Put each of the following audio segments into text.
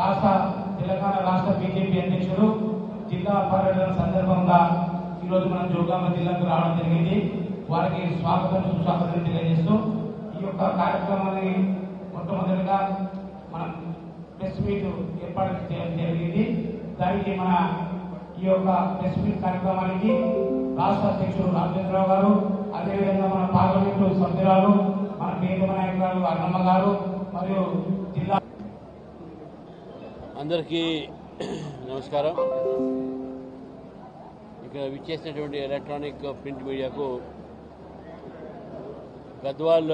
రాష్ట్ర తెలంగాణ రాష్ట్ర బీజేపీ అధ్యక్షుడు జిల్లా పర్యటన సందర్భంగా ఈరోజు మనం జోగామ జిల్లాకు రావడం జరిగింది. వారికి స్వాగతం సుస్వాగతం తెలియజేస్తూ ఈ యొక్క కార్యక్రమాన్ని మొట్టమొదటిగా మనం ప్రెస్ మీట్ ఏర్పాటు చేయడం జరిగింది. దానికి మన ఈ యొక్క ప్రెస్ మీట్ కార్యక్రమానికి రాష్ట్ర అధ్యక్షుడు రామచంద్రరావు గారు అదేవిధంగా మన పార్లమెంటు సభ్యురాలు మన పేద నాయకురాలు అన్నమ్మ గారు మరియు జిల్లా అందరికీ నమస్కారం. ఇక్కడ విచ్చేసినటువంటి ఎలక్ట్రానిక్ ప్రింట్ మీడియాకు గద్వాల్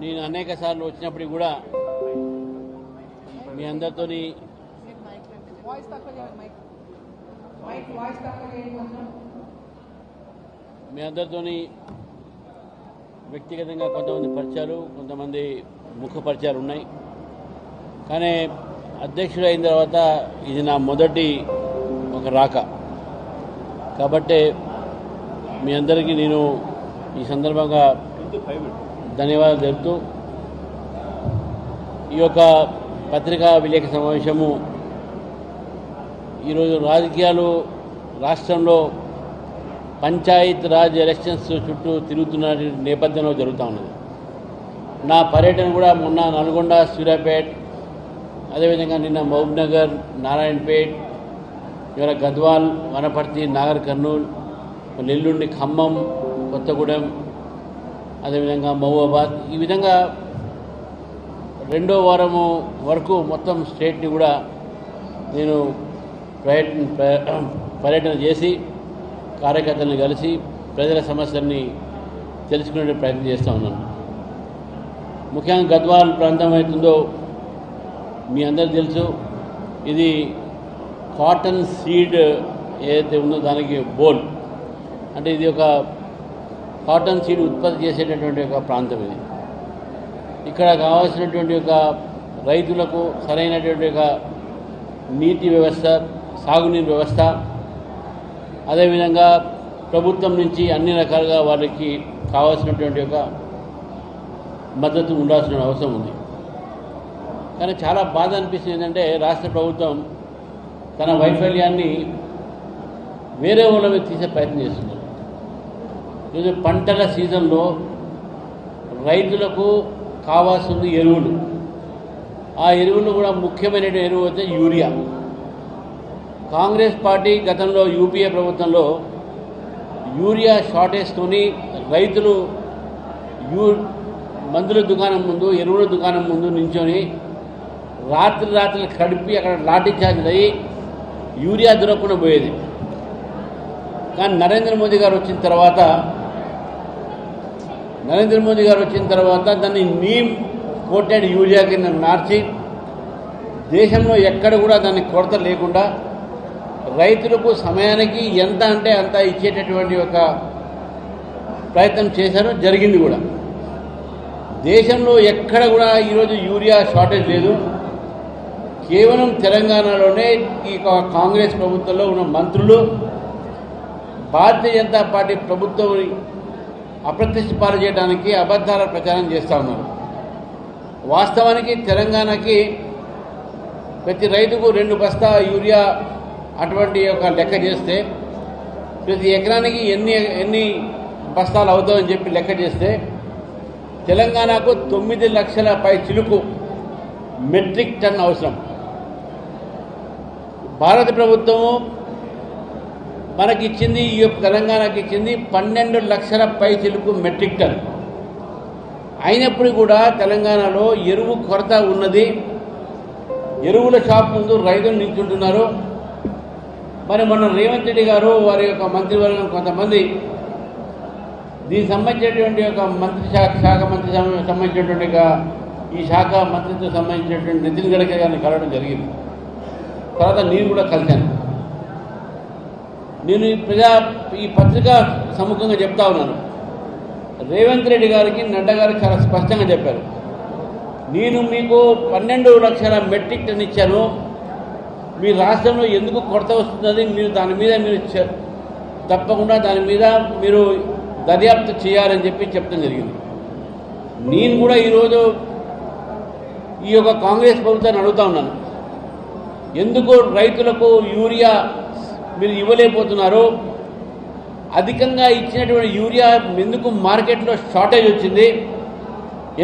నేను అనేక సార్లు వచ్చినప్పటికి కూడా మీ అందరితోని వాయిస్ తక్కువ చేయండి మైక్ మైక్ వాయిస్ తక్కువ చేయండి కొంచెం మీ అందరితోని వ్యక్తిగతంగా కొంతమంది పరిచయాలు కొంతమంది ముఖ పరిచయాలు ఉన్నాయి. కానీ అధ్యక్షుడు అయిన తర్వాత ఇది నా మొదటి ఒక రాక. కాబట్టి మీ అందరికీ నేను ఈ సందర్భంగా ధన్యవాదాలు తెలుపుతూ ఈ యొక్క పత్రికా విలేక సమావేశము ఈరోజు రాజకీయాలు రాష్ట్రంలో పంచాయత్ రాజ్ ఎలక్షన్స్ చుట్టూ తిరుగుతున్న నేపథ్యంలో జరుగుతూ ఉన్నది. నా పర్యటన కూడా మొన్న నల్గొండ సూర్యాపేట్ అదేవిధంగా నిన్న మహబూబ్నగర్ నారాయణపేట్ ఇవాళ గద్వాల్ వనపర్తి నాగర్ కర్నూల్ నెల్లుండి ఖమ్మం కొత్తగూడెం అదేవిధంగా మహబూబాబాద్ ఈ విధంగా రెండో వారము వరకు మొత్తం స్టేట్ని కూడా నేను పర్యటన పర్యటన చేసి కార్యకర్తలను కలిసి ప్రజల సమస్యల్ని తెలుసుకునే ప్రయత్నం చేస్తూ ఉన్నాను. ముఖ్యంగా గద్వాల్ ప్రాంతం అవుతుందో మీ అందరికీ తెలుసు. ఇది కాటన్ సీడ్ ఏదైతే ఉందో దానికి బోల్ అంటే ఇది ఒక కాటన్ సీడ్ ఉత్పత్తి చేసేటటువంటి ఒక ప్రాంతం ఇది. ఇక్కడ కావాల్సినటువంటి ఒక రైతులకు సరైనటువంటి ఒక నీటి వ్యవస్థ సాగునీరు వ్యవస్థ అదేవిధంగా ప్రభుత్వం నుంచి అన్ని రకాలుగా వాళ్ళకి కావాల్సినటువంటి ఒక మద్దతు ఉండాల్సిన అవసరం ఉంది. కానీ చాలా బాధ అనిపిస్తుంది ఏంటంటే రాష్ట్ర ప్రభుత్వం తన వైఫల్యాన్ని వేరే వాళ్ళ మీద తీసే ప్రయత్నం చేస్తున్నారు ఈరోజు పంటల సీజన్లో రైతులకు కావాల్సింది ఎరువులు. ఆ ఎరువులు కూడా ముఖ్యమైన ఎరువు అయితే యూరియా. కాంగ్రెస్ పార్టీ గతంలో యూపీఏ ప్రభుత్వంలో యూరియా షార్టేజ్తోని రైతులు యూ మందుల దుకాణం ముందు ఎరువుల దుకాణం ముందు నించొని రాత్రి రాత్రి కడిపి అక్కడ లాఠీ ఛార్జీలు అయ్యి యూరియా దొరకకుండా పోయేది. కానీ నరేంద్ర మోదీ గారు వచ్చిన తర్వాత నరేంద్ర మోదీ గారు వచ్చిన తర్వాత దాన్ని నీమ్ కోటెడ్ యూరియా కింద మార్చి దేశంలో ఎక్కడ కూడా దాన్ని కొరత లేకుండా రైతులకు సమయానికి ఎంత అంటే అంత ఇచ్చేటటువంటి ఒక ప్రయత్నం చేశారు జరిగింది కూడా. దేశంలో ఎక్కడ కూడా ఈరోజు యూరియా షార్టేజ్ లేదు. కేవలం తెలంగాణలోనే ఈ కాంగ్రెస్ ప్రభుత్వంలో ఉన్న మంత్రులు భారతీయ జనతా పార్టీ ప్రభుత్వం అప్రతిష్ట పాలు చేయడానికి అబద్ధాల ప్రచారం చేస్తూ ఉన్నారు. వాస్తవానికి తెలంగాణకి ప్రతి రైతుకు రెండు బస్తా యూరియా అటువంటి ఒక లెక్క చేస్తే ప్రతి ఎకరానికి ఎన్ని ఎన్ని బస్తాలు అవుతామని చెప్పి లెక్క చేస్తే తెలంగాణకు తొమ్మిది లక్షల పై చిలుకు మెట్రిక్ టన్ అవసరం. భారత ప్రభుత్వము మనకిచ్చింది ఈ యొక్క తెలంగాణకి ఇచ్చింది పన్నెండు లక్షల పై చిలుకు మెట్రిక్ టన్. అయినప్పుడు కూడా తెలంగాణలో ఎరువు కొరత ఉన్నది. ఎరువుల షాప్ ముందు రైతులు నిల్చుంటున్నారు. మరి మొన్న రేవంత్ రెడ్డి గారు వారి యొక్క మంత్రివర్గం కొంతమంది దీనికి సంబంధించినటువంటి యొక్క మంత్రి శాఖ శాఖ మంత్రి సంబంధించినటువంటి ఈ శాఖ మంత్రితో సంబంధించినటువంటి నితిన్ గడ్కరీ గారిని కలవడం జరిగింది. తర్వాత నేను కూడా కలిశాను. నేను ఈ ప్రజా ఈ పత్రిక సముఖంగా చెప్తా ఉన్నాను. రేవంత్ రెడ్డి గారికి నడ్డా గారికి చాలా స్పష్టంగా చెప్పారు. నేను మీకు పన్నెండు లక్షల మెట్రిక్ టన్ ఇచ్చాను. మీ రాష్ట్రంలో ఎందుకు కొరత వస్తుందని మీరు దాని మీద మీరు తప్పకుండా దాని మీద మీరు దర్యాప్తు చేయాలని చెప్పి చెప్పడం జరిగింది. నేను కూడా ఈరోజు ఈ యొక్క కాంగ్రెస్ ప్రభుత్వాన్ని అడుగుతా ఉన్నాను. ఎందుకు రైతులకు యూరియా మీరు ఇవ్వలేకపోతున్నారు అధికంగా ఇచ్చినటువంటి యూరియా ఎందుకు మార్కెట్లో షార్టేజ్ వచ్చింది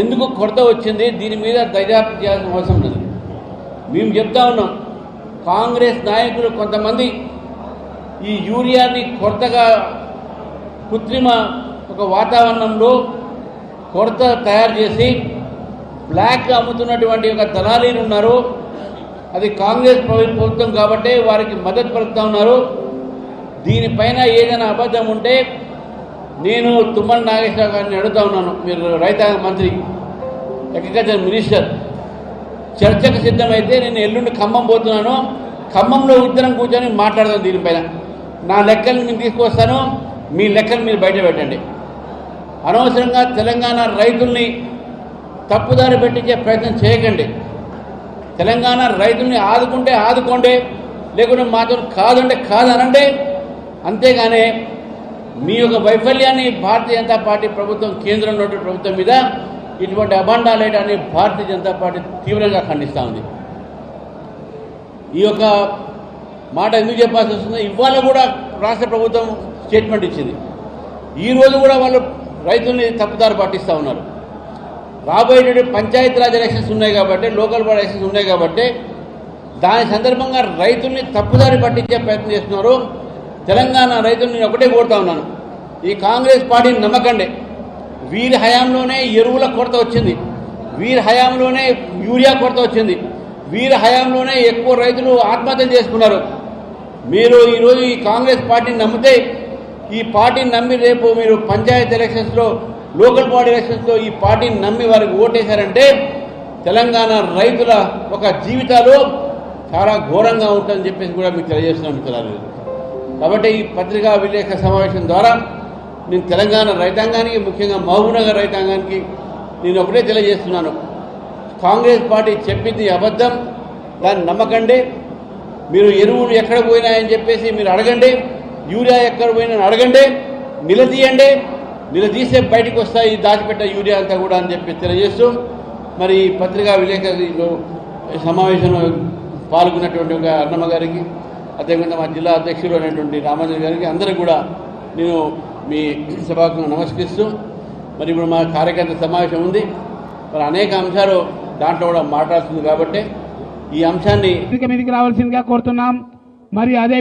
ఎందుకు కొరత వచ్చింది దీని మీద దర్యాప్తు చేయాల్సిన అవసరం ఉంది మేము చెప్తా ఉన్నాం. కాంగ్రెస్ నాయకులు కొంతమంది ఈ యూరియాని కొరతగా కృత్రిమ ఒక వాతావరణంలో కొరత తయారు చేసి బ్లాక్ అమ్ముతున్నటువంటి ఒక దళాలీలు ఉన్నారు. అది కాంగ్రెస్ ప్రభుత్వం కాబట్టి వారికి మద్దతు పలుకుతా ఉన్నారు. దీనిపైన ఏదైనా అబద్ధం ఉంటే నేను తుమ్మల నాగేశ్వర గారిని అడుగుతా ఉన్నాను. మీరు రైతాంగ మంత్రి అగ్రికల్చర్ మినిస్టర్. చర్చకు సిద్ధమైతే నేను ఎల్లుండి ఖమ్మం పోతున్నాను. ఖమ్మంలో ఇద్దరం కూర్చొని మాట్లాడదాం దీనిపైన. నా లెక్కలు నేను తీసుకొస్తాను. మీ లెక్కలు మీరు బయట పెట్టండి. అనవసరంగా తెలంగాణ రైతుల్ని తప్పుదారి పెట్టించే ప్రయత్నం చేయకండి. తెలంగాణ రైతుల్ని ఆదుకుంటే ఆదుకోండి. లేకుంటే మాతో కాదంటే కాదనండి. అంతేగానే మీ యొక్క వైఫల్యాన్ని భారతీయ జనతా పార్టీ ప్రభుత్వం కేంద్రంలో ప్రభుత్వం మీద ఇటువంటి అబండాలేటాన్ని భారతీయ జనతా పార్టీ తీవ్రంగా ఖండిస్తూ ఉంది. ఈ యొక్క మాట ఎందుకు చెప్పాల్సి వస్తుంది? ఇవాళ కూడా రాష్ట్ర ప్రభుత్వం స్టేట్మెంట్ ఇచ్చింది. ఈ రోజు కూడా వాళ్ళు రైతుల్ని తప్పుదారి పట్టిస్తూ ఉన్నారు. రాబోయేటువంటి పంచాయతీరాజ్ ఎలక్షన్స్ ఉన్నాయి కాబట్టి లోకల్ బాడీ ఎలక్షన్స్ ఉన్నాయి కాబట్టి దాని సందర్భంగా రైతుల్ని తప్పుదారి పట్టించే ప్రయత్నం చేస్తున్నారు. తెలంగాణ రైతుల్ని నేను ఒకటే కోరుతా ఉన్నాను. ఈ కాంగ్రెస్ పార్టీని నమ్మకండి. వీరి హయాంలోనే ఎరువుల కొరత వచ్చింది. వీరి హయాంలోనే యూరియా కొరత వచ్చింది. వీరి హయాంలోనే ఎక్కువ రైతులు ఆత్మహత్య చేసుకున్నారు. మీరు ఈరోజు ఈ కాంగ్రెస్ పార్టీని నమ్మితే ఈ పార్టీని నమ్మి రేపు మీరు పంచాయత్ ఎలక్షన్స్లో లోకల్ బాడీ ఎలక్షన్స్లో ఈ పార్టీని నమ్మి వారికి ఓటేశారంటే తెలంగాణ రైతుల ఒక జీవితాలు చాలా ఘోరంగా ఉంటుందని చెప్పేసి కూడా మీకు తెలియజేస్తున్నాం మిత్రులారు. కాబట్టి ఈ పత్రికా విలేక సమావేశం ద్వారా నేను తెలంగాణ రైతాంగానికి ముఖ్యంగా మహబూబ్నగర్ రైతాంగానికి నేను ఒకటే తెలియజేస్తున్నాను. కాంగ్రెస్ పార్టీ చెప్పింది అబద్ధం దాన్ని నమ్మకండి. మీరు ఎరువులు ఎక్కడ పోయినాయని చెప్పేసి మీరు అడగండి. యూరియా ఎక్కడ పోయినా అడగండి. నిలదీయండి. నిలదీసే బయటకు వస్తాయి ఈ దాచిపెట్ట యూరియా అంతా కూడా అని చెప్పి తెలియజేస్తూ మరి ఈ పత్రికా విలేకరులు సమావేశంలో పాల్గొన్నటువంటి ఒక అన్నమ్మ గారికి అదేవిధంగా మా జిల్లా అధ్యక్షులు అనేటువంటి రామాంజన్ గారికి అందరికీ కూడా నేను మీ సభకు నమస్కరిస్తూ మరి ఇప్పుడు మా కార్యకర్త సమావేశం ఉంది. మరి అనేక అంశాలు దాంట్లో కూడా మాట్లాడుతుంది కాబట్టి ఈ అంశాన్ని మీదకి రావాల్సిందిగా కోరుతున్నాం. మరి అదే